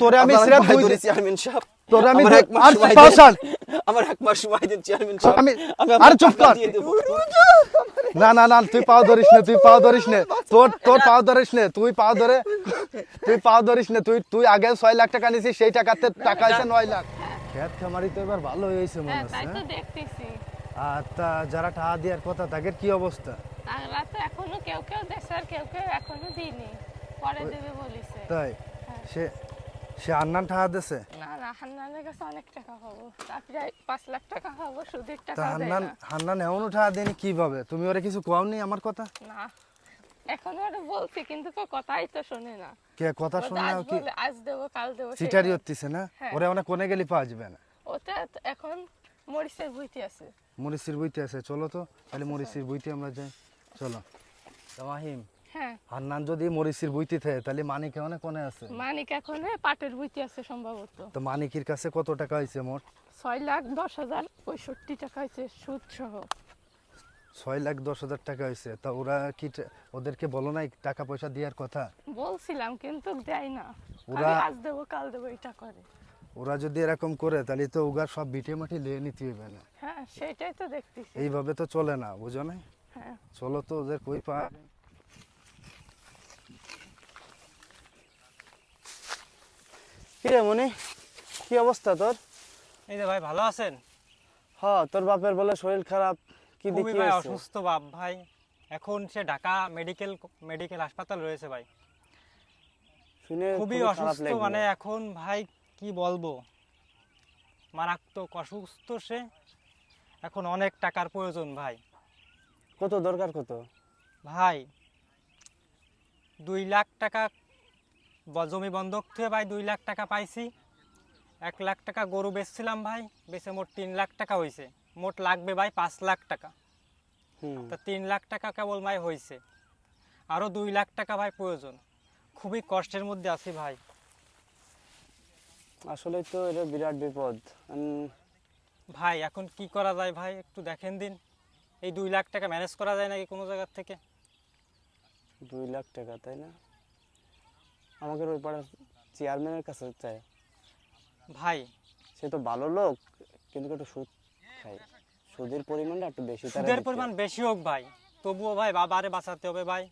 তোরে আমি সিরাত চেয়ারম্যান সাহেব তোরে আমি এক মাস আর সময় আমার এক মাস সময় দিন চেয়ারম্যান সাহেব আমি- আরে চুপ টাকা কর। না না না তুই পাও ধরিস না তুই পাও ধরিস না। তোর তোর পাও ধরিস না তুই পাও ধরে তুই পাও ধরিস না তুই তুই আগে ছয় লাখ টাকা নিছিস সেই টাকাতে টাকা এসে নয় লাখ। খেত খামারি তো এবার ভালো হয়েছে মনে হ্যাঁ হচ্ছে তাই তো হ্যাঁ? দেখতেছি। আর তা যারা টাকা দেওয়ার কথা তাদের কি অবস্থা? তারা তো এখনও কেউ কেউ আর কেউ কেউ এখনও দিইনি পরে দেবে বলিছে। তাই? সে সে আন্নান টাকা দিছে? না না হান্নানের কাছে অনেক টাকা পাবো। তা প্রায় পাঁচ লাখ টাকা পাবো সুদের তা টাকা হান্নান না। হান্নান এমনও টাকা দেয়নি কীভাবে? তুমি ওরা কিছু কওনি আমার কথা? না এখন ওরা বলছি কিন্তু কেউ কথাই তো শোনে না। কে কথা শুনে আজ কি? আজ দেবো কাল দেবো সেই চিটারি হচ্ছে না? হ্যাঁ। ওরা অনেক কোনে গেলে পাওয়া যাবে না? ওটা তো এখন মরিচের বইতে আছে। মরিচির বইতে আছে। চলো তো তাহলে মরিচির বইতে আমরা যাই। চলো। তা হ্যাঁ। হান্নান যদি মরিচির বইতে থাকে তাহলে মানিক অনেক কোনে আছে? মানিক এখন পাটের বইতে আছে সম্ভবত। তো মানিকের কাছে কত টাকা হয়েছে মোট? ছয় লাখ দশ হাজার পঁয়ষট্টি টাকা হয়েছে সুদ সহ ছয় লাখ দশ হাজার টাকা হয়েছে তা ওরা কি ওদেরকে বলো নাই টাকা পয়সা দেওয়ার কথা? বলছিলাম কিন্তু দেয় না। ওরা- আজ দেবো কাল দেবো এটা করে। ওরা যদি এরকম করে তাহলে তো ওগার সব বিটে মাটি লিয়ে নিতে হবে না। হ্যাঁ সেটাই তো দেখতেছি। এইভাবে তো চলে না বুঝো না হ্যাঁ। চলো তো ওদের কই পা কিরে মনি? কি অবস্থা তোর? এই যে ভাই ভালো আছেন? হ তোর বাপের বলে শরীর খারাপ কি দেখি ভাই অসুস্থ বাপ ভাই। এখন সে ঢাকা মেডিকেল মেডিকেল হাসপাতাল রয়েছে ভাই। শুনে খুবই অসুস্থ মানে এখন ভাই কি বলব? মারাত্মক অসুস্থ সে। এখন অনেক টাকার প্রয়োজন ভাই। কত দরকার কত? ভাই দুই লাখ টাকা জমি বন্ধক থেকে ভাই দুই লাখ টাকা পাইছি। এক লাখ টাকা গরু বেচছিলাম ভাই বেচে মোট তিন লাখ টাকা হয়েছে মোট লাগবে ভাই পাঁচ লাখ টাকা। তা তিন লাখ টাকা কেবল ভাই হয়েছে আরও দুই লাখ টাকা ভাই প্রয়োজন। খুবই কষ্টের মধ্যে আছি ভাই। আসলে তো এটা বিরাট বিপদ। ভাই এখন কি করা যায় ভাই? একটু দেখেন দিন। এই দুই লাখ টাকা ম্যানেজ করা যায় নাকি কোনো জায়গার থেকে? দুই লাখ টাকা তাই না? আমাকে ওই পাড়ার চেয়ারম্যানের কাছে চাই ভাই। সে তো ভালো লোক কিন্তু একটু সুদ খায়। সুদের পরিমাণটা একটু বেশি সুদের পরিমাণ বেশি হোক ভাই। তবুও ভাই বাবারে বাঁচাতে হবে ভাই।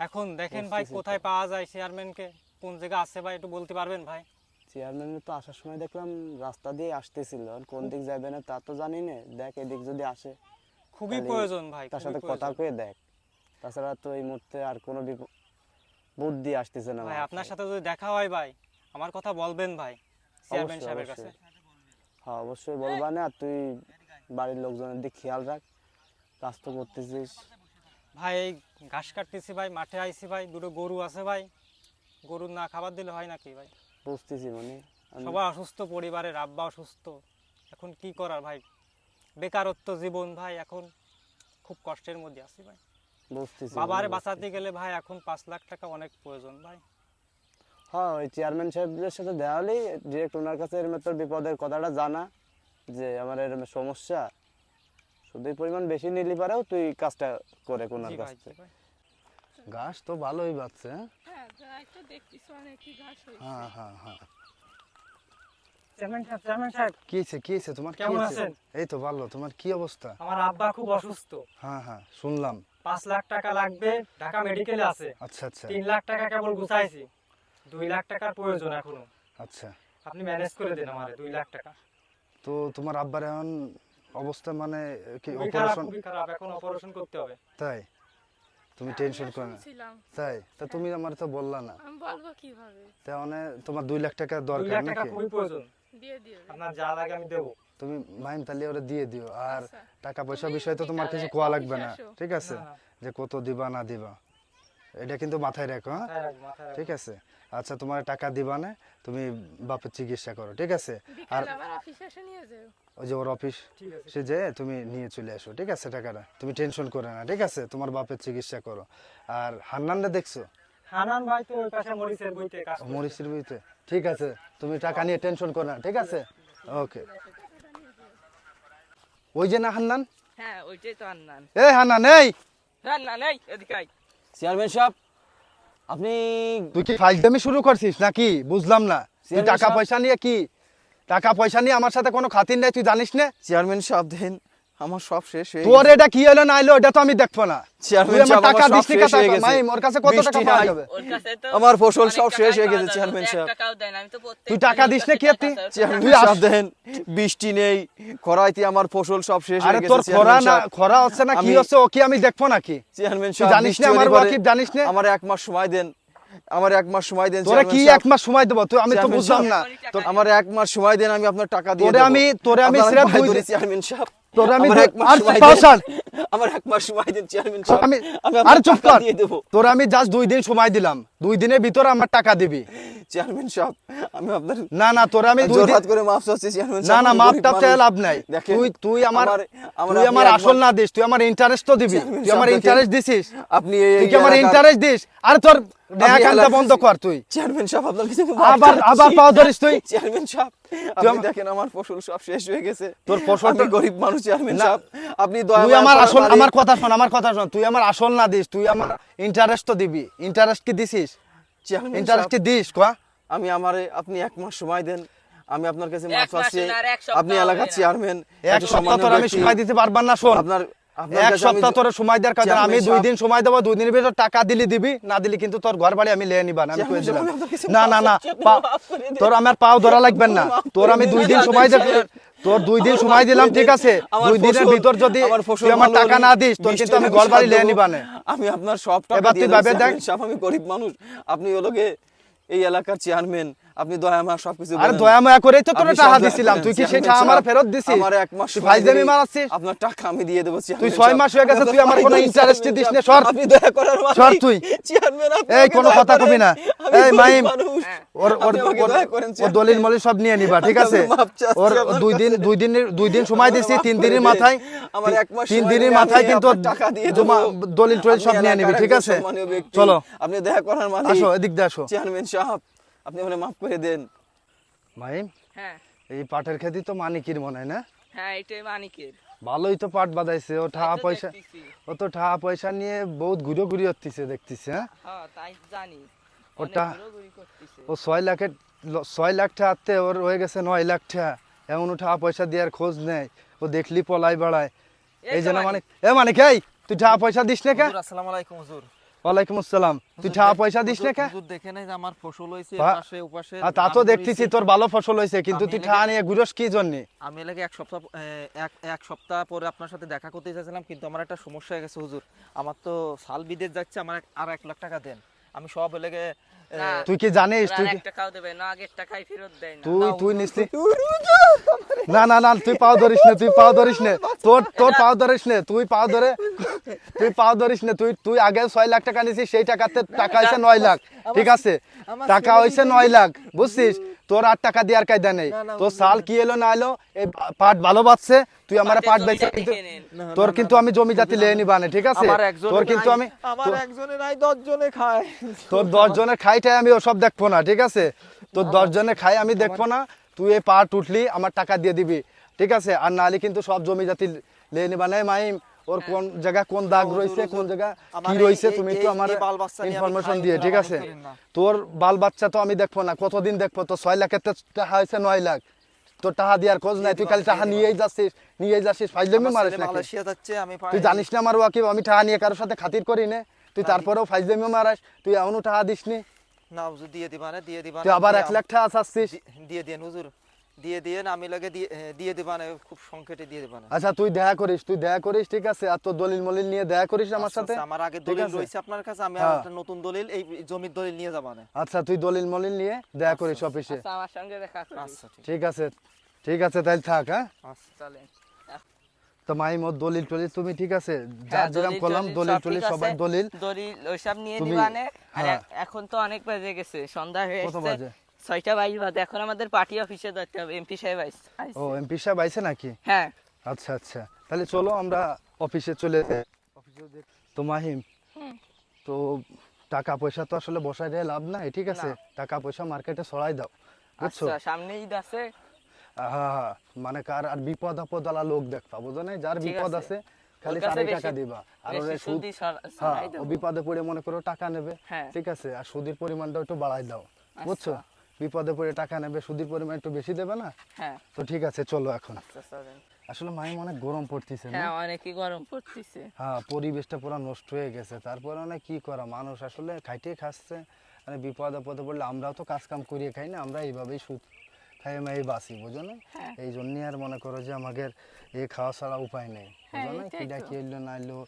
এখন দেখেন ভাই কোথায় পাওয়া যায় চেয়ারম্যানকে কোন জায়গা আছে ভাই একটু বলতে পারবেন ভাই? চেয়ারম্যান তো আসার সময় দেখলাম রাস্তা দিয়ে আসতেছিল। আর কোন দিক যাবে না তা তো জানি না। দেখ এদিক যদি আসে খুবই প্রয়োজন ভাই তার সাথে কথা। কয়ে দেখ। তাছাড়া তো এই মুহূর্তে আর কোনো বুদ্ধি আসতেছে না ভাই আপনার সাথে যদি দেখা হয় ভাই আমার কথা বলবেন ভাই চেয়ারম্যান সাহেবের কাছে। হ্যাঁ অবশ্যই বলবা না তুই বাড়ির লোকজনের দিক খেয়াল রাখ। কাজ তো করতেছিস। ভাই এই ঘাস কাটতেছি ভাই মাঠে আইছি ভাই দুটো গরু আছে ভাই। গরু না খাবার দিলে হয় নাকি ভাই? বুঝতেছি মানে। সবাই অসুস্থ পরিবারের আব্বা অসুস্থ। এখন কি করার ভাই? বেকারত্ব জীবন ভাই এখন খুব কষ্টের মধ্যে আছি ভাই। বাবারে বাঁচাতে গেলে ভাই এখন পাঁচ লাখ টাকা অনেক প্রয়োজন ভাই। হ্যাঁ ওই চেয়ারম্যান সাহেবদের সাথে দেওয়া হলেই ডিরেক্ট ওনার কাছে এরম তোর বিপদের কথাটা জানা যে আমার এরম সমস্যা সুদের পরিমাণ বেশি নিলি পারেও তুই কাজটা করে কোনার জি কাছ থেকে ঘাস তো ভালোই বাচ্ছে হ্যাঁ? হ্যাঁ হ্যাঁ হ্যাঁ হ্যাঁ। তোমার কি অবস্থা? আমার আব্বা খুব অসুস্থ। হ্যাঁ হ্যাঁ শুনলাম। পাঁচ লাখ টাকা লাগবে ঢাকা মেডিকেলে আছে। আচ্ছা আচ্ছা। তিন লাখ টাকা কেবল গুছাইছি। দুই লাখ টাকার প্রয়োজন এখনও। আচ্ছা। আপনি ম্যানেজ করে দিন আমারে দুই লাখ টাকা। তো তোমার আব্বার এখন অবস্থা মানে কি অপারেশন খুবই খারাপ এখন অপারেশন করতে হবে। তাই? তুমি টেনশন করো না। তাই? তা তুমি আমার তো বললা না। আমি বলব কীভাবে? তা মানে তোমার দুই লাখ টাকা দুই দরকার লাখ টাকা খুবই প্রয়োজন। দিয়ে দিও। আপনার যা লাগে আমি দেবো। তুমি মাইম তাহলে ওরা দিয়ে দিও। আর আচ্ছা। টাকা পয়সা বিষয় তো তোমার কিছু কোয়া লাগবে না। ঠিক আছে। যে কত দিবা না দিবা। এটা কিন্তু মাথায় রাখো হ্যাঁ? রাখব, মাথায় রাখব। ঠিক আছে? আচ্ছা তোমার টাকা দিবা না তুমি বাপের চিকিৎসা করো ঠিক আছে? আর বিকালে আবার এসে নিয়ে যাও। ওই যে ওর অফিস সে যে তুমি নিয়ে চলে আসো ঠিক আছে টাকাটা? তুমি টেনশন করে না ঠিক আছে? তোমার বাপের চিকিৎসা করো। আর হান্নানটা দেখছ? হানান ভাই তো ওই পাশে মরিচের বইতে কাজ। মরিচের বইতে। ঠিক আছে? তুমি টাকা নিয়ে টেনশন করো না ঠিক আছে। ওকে। ওই যে না হান্নান? হ্যাঁ ওইটাই তো হান্নান। এই হান্নান এই! হান্নান এই এদিকে আই চেয়ারম্যান সাহেব আপনি তুই কি ফাইজদামি শুরু করছিস নাকি? বুঝলাম না। তুই টাকা পয়সা নিয়ে কি? টাকা পয়সা নিয়ে আমার সাথে কোনো খাতির নেই তুই জানিস না? চেয়ারম্যান সাহেব দেন আমার সব শেষ হয়ে তোর এটা কি হলো না এলো এটা তো আমি দেখব না। চেয়ারম্যান টাকা হয়ে গেছে। মাইম ওর কাছে কত টাকা পাওয়া যাবে? ওর কাছে তো আমার ফসল সব শেষ হয়ে গেছে, চেয়ারম্যান সাহেব। আমি তুই টাকা দিস না কি আপনি? তুই আস- দেন বৃষ্টি নেই খরাইতে আমার ফসল সব শেষ আরে তোর খরা না খরা হচ্ছে না কি হচ্ছে ও কি আমি দেখব নাকি? চেয়ারম্যান সাহেব জানিস না আমার হলে ওয়াকিব জানিস না? আমার এক মাস সময় দেন আমার এক মাস সময় দেন তোরা কি এক মাস সময় দেবো? তুই আমি তো বুঝলাম না। তোর- আমার এক মাস সময় দেন আমি আপনার টাকা দিয়ে তোরে আমি- তোরে আমি আপনার সিরাপ দুই চেয়ারম্যান সাহেব। তোরে আমি আর সময় আমার এক মাস সময় দেন চেয়ারম্যান আমি আর আরে চুপ কর। দিয়ে দেবো। তোর আমি জাস্ট দুই দিন সময় দিলাম। দুই দিনের ভিতরে আমার টাকা দিবি। চেয়ারম্যান সাহেব আমি আপনার না না তোর আমি জোরহাত করে মাফ চাচ্ছি চেয়ারম্যান না না আমি টাপ চাই লাভ নাই। দেখেন, তুই তুই আমার আমার তুই আপনি আমার আসল না দিস তুই আমার ইন্টারেস্ট তো দিবি। তুই আমার ইন্টারেস্ট দিছিস। আপনি তুই কি আমার ইন্টারেস্ট দিস? আরে তোর নেয়া আপনি কান্দা এলাকার- বন্ধ কর তুই। চেয়ারম্যান সাহেব আপনার কাছে আবার আবার পাও ধরিস তুই। চেয়ারম্যান সাহেব আপনি দেখেন আমার ফসল সব শেষ হয়ে গেছে। তোর গরিব মানুষ চেয়ারম্যান। সাহেব। আপনি দয়া তুই আমার আসল। আমার কথা শোন আমার কথা শোন। তুই আমার আসল না দিস তুই আমার ইন্টারেস্ট তো দিবি। ইন্টারেস্ট কি দিছিস? ইন্টারেস্ট কি দিস? কোয়া? আমি আমারে আপনি এক মাস সময় দেন। আমি আপনার কাছে এক সপ্তাহ আপনি হবে এলাকার চেয়ারম্যান এক সপ্তাহ তোর আমি সময় দিতে পারবার না শোন। আপনার আপনার এক সপ্তাহ তোর সময় দেওয়ার চেয়ারম্যান আমি দুই দিন সময় দেবো দুই দিনের ভিতর টাকা দিলি দিবি না দিলি কিন্তু তোর ঘর বাড়ি আমি লিয়ে নিবা না আমি কয়ে দিলাম না না না। তোর আমার পাও ধরা লাগবেন না। তোর আমি দুই দিন সময় দেব। তোর দুই দিন সময় দিলাম ঠিক আছে দুই দিনের ভিতর যদি আমার টাকা না দিস তোর কিন্তু আমি আমি ঘর বাড়ি সাথ লিয়ে দেবো। নিবা না আমি আপনার সব টাকা এবার দিয়ে তুই ভাবে দেখ। আমি গরিব মানুষ আপনি ওলোকে এই এলাকার চেয়ারম্যান আপনি দয়া সবকিছু আরে। করেই তো তোর টাকা দিছিলাম। তুই কি টাকা আমার ফেরত দিছিস? আমার এক মাস দিলেই আপনার টাকা আমি দিয়ে দেবো তুই চেয়ারম্যান ছয় সাহেব। মাস হয়ে গেছে, তুই আমার কোনো চেয়ারম্যান দিস না। সর। আপনি দয়া করার। সর তুই। চেয়ারম্যান আপনি এই কোনো কথা কবি না। এই মাইম ওর ওর ওর- দয়া চেয়ারম্যান। দলিল মলিল সব নিয়ে নিবা ঠিক আছে? ওর দুই দিন দুই দিনের দুই দিন সময় দিছি তিন দিনের মাথায়। আমার এক মাস তিন দিনের মাথায় কিন্তু টাকা দিয়ে জমা দলিল টলিল সব নিয়ে নিবি ঠিক আছে? চলো। আপনি দেখা করার মালিক। আসো এদিক দিয়ে আসো। চেয়ারম্যান সাহেব। আপনি মানে মাফ করে দেন। মাইম হ্যাঁ। এই পাটের খেতি তো মানিকির মনে হয় না? হ্যাঁ এটাই মানিকের। ভালোই তো পাট বাদাইছে ও টাকা তো পয়সা ও তো টাকা পয়সা নিয়ে বহুত ঘুরে ঘুরে হচ্ছে দেখতেছে হ্যাঁ? হ্যাঁ তাই জানি। ওটা-। ও ছয় লাখের ছয় লাখ টাকাতে ওর হয়ে গেছে নয় লাখ টাকা এমন টাকা পয়সা দেওয়ার খোঁজ নেই। ও দেখলি পলাই বাড়ায়। এই জন্য মানে এ মানে কে তুই টাকা পয়সা দিস না কে? আসসালামু আলাইকুম হুজুর। ওয়ালাইকুম আসসালাম। তুই টাকা পয়সা দিস না হুজুর- কে হুজুর দেখে নাই আমার ফসল পাশে তা তো দেখতেছি তোর ভালো ফসল হয়েছে কিন্তু আমি তুই লেগে- টাকা নিয়ে ঘুরস কি জন্য? আমি এক সপ্তাহ এক এক সপ্তাহ পরে আপনার সাথে দেখা করতে চাইছিলাম কিন্তু আমার একটা সমস্যা হয়ে গেছে হুজুর। আমার তো সাল বিদেশ যাচ্ছে আমার আর এক লাখ টাকা দেন। আমি সব না, তুই কি জানিস? তুই আর কি এক টাকাও দেবে না আগের টাকাই ফেরত দেয় না। তুই তুই নিসলি না না না তুই পাও ধরিস না তুই পাও ধরিস না। তোর তোর পাও ধরিস না তুই পাও ধরে তুই পাও ধরিস না তুই তুই আগে ছয় লাখ টাকা নিছিস সেই টাকাতে টাকা হয়েছে নয় লাখ। ঠিক আছে? টাকা হয়েছে নয় লাখ। বুঝছিস? তোর আর টাকা দেওয়ার কায়দা নেই। তোর সাল কি এলো না এলো এই পাট ভালো বাড়ছে তুই আমার পাট বেচে কিন্তু তোর কিন্তু আমি জমি জাতি লেয়ে নিবা না ঠিক আছে? তোর কিন্তু আমি আমার একজনে নাই দশ জনে খায়। তোর দশ জনের খাইটাই আমি ওসব দেখব না ঠিক আছে? তোর দশ জনের খাই আমি দেখব না তুই এই পাট উঠলি আমার টাকা দিয়ে দিবি ঠিক আছে? আর নাহলে কিন্তু সব জমি জাতি লেয়ে নিবা নাই মাইম ওর কোন জায়গা কোন দাগ রয়েছে কোন জায়গা কি রয়েছে তুমি একটু আমার নিয়ে ইনফরমেশন দিয়ে ঠিক আছে? তোর বাল বাচ্চা তো আমি দেখব না কতদিন দেখব? তো ছয় লাখের টাকা হয়েছে নয় লাখ। তোর টাকা দেওয়ার খোঁজ নাই তুই খালি টাকা নিয়েই যাচ্ছিস নিয়েই যাচ্ছিস ফাইজলামি মারিস পাই- তুই জানিস না আমার ওয়াকিব আমি টাকা নিয়ে কারোর সাথে খাতির করি না। তুই তারপরেও ফাইজলামি মারাস তুই এমনও টাকা দিস নি না হুজুর দিয়ে দিবা না দিয়ে দিবা তুই আবার এক লাখ টাকা চাচ্ছিস। দিয়ে দিন হুজুর। দিয়ে দিয়ে আমি লাগে দিয়ে দিবা না খুব সংকেটে দিয়ে দিবা না আচ্ছা তুই দেখা করিস তুই দেখা করিস ঠিক আছে আর তোর দলিল মলিল নিয়ে দেখা করিস আমার আচ্ছা, সাথে আচ্ছা, আমার আগে দলিল আছে? রয়েছে আপনার কাছে আমি হ্যাঁ। আর একটা নতুন দলিল এই জমির দলিল নিয়ে যাবা না আচ্ছা তুই দলিল মলিল নিয়ে দেখা করিস অফিসে আচ্ছা, আমার সঙ্গে দেখা করিস। আচ্ছা ঠিক আছে ঠিক আছে তাহলে থাক হ্যাঁ আচ্ছা চলেন। তো মাই মোর দলিল টলিল তুমি ঠিক আছে যা হ্যাঁ, যেরকম টলিল দলিল টলিল সবাই দলিল দলিল ওইসব নিয়ে দিবানে আর হ্যাঁ। এখন তো অনেক বাজে গেছে সন্ধ্যা হয়ে বাজে? ছয়টা বাইশ বাজে এখন আমাদের পার্টি অফিসে যেতে হবে এমপি সাহেব আইস- ও এমপি সাহেব আইছে নাকি? হ্যাঁ। আচ্ছা আচ্ছা। তাহলে চলো আমরা অফিসে চলে যাই। তো মাহিম তো টাকা পয়সা তো আসলে বসায় দেয় লাভ নাই ঠিক আছে? টাকা পয়সা মার্কেটে ছড়াই দাও বুঝছ? আচ্ছা সামনে ঈদ আছে। মানে কার আর বিপদ আপদ আলা লোক দেখবা বুঝো নাই? যার বিপদ আছে। খালি বেশি- টাকা দিবা। আর ওরে সুদ হ্যাঁ ও বিপদে পড়ে মনে করো টাকা নেবে হ্যাঁ। ঠিক আছে? আর সুদের পরিমাণটা একটু বাড়াই দাও বুঝছ? বিপদে পড়ে টাকা নেবে সুদের পরিমাণ একটু বেশি দেবে না? হ্যাঁ। তো ঠিক আছে চলো এখন। আচ্ছা আসলে মাই অনেক গরম পড়তেছে না? হ্যাঁ অনেকই গরম পড়তেছে। হ্যাঁ পরিবেশটা পুরো নষ্ট হয়ে গেছে। তারপরে অনেক কি করা? মানুষ আসলে খাইতে খাচ্ছে। মানে বিপদ আপদে পড়লে আমরাও তো কাজ কাম করিয়ে খাই না আমরা এইভাবেই সুদ খাই আমি বাঁচি বুঝো না? হ্যাঁ। এই জন্যই আর মনে করো যে আমাদের এ খাওয়া ছাড়া উপায় নেই হ্যাঁ, বুঝো না? এটাই কিডা। কি এলো না এলো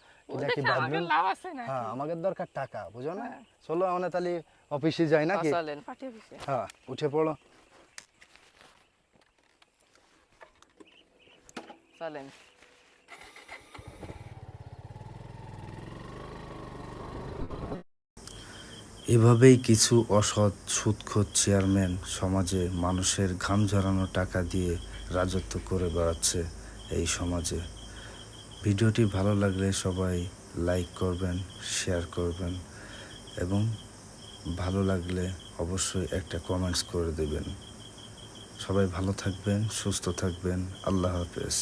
হ্যাঁ আমাদের দরকার টাকা বুঝো না? হ্যাঁ। চলো আমরা তাহলে অফিসে যাই নাকি? চলেন পাঠিয়ে দিছে হ্যাঁ উঠে পড়ো। চলেন। এভাবেই কিছু অসৎ সুদখোর চেয়ারম্যান সমাজে মানুষের ঘাম ঝরানো টাকা দিয়ে রাজত্ব করে বেড়াচ্ছে এই সমাজে। ভিডিওটি ভালো লাগলে সবাই লাইক করবেন, শেয়ার করবেন এবং ভালো লাগলে অবশ্যই একটা কমেন্টস করে দেবেন। সবাই ভালো থাকবেন, সুস্থ থাকবেন। আল্লাহ হাফেজ।